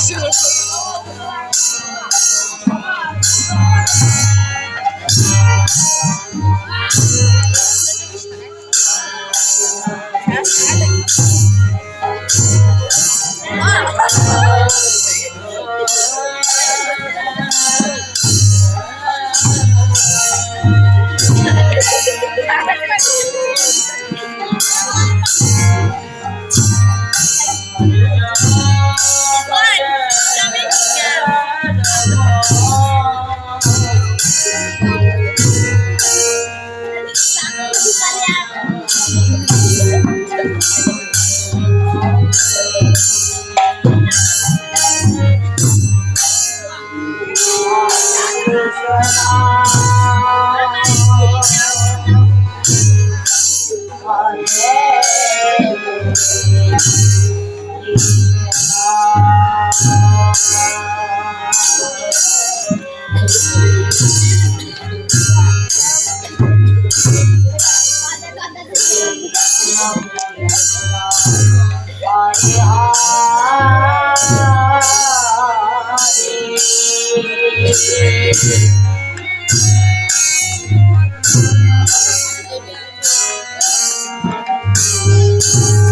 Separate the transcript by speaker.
Speaker 1: 谢谢。
Speaker 2: Thank you. Yeah. Thank you.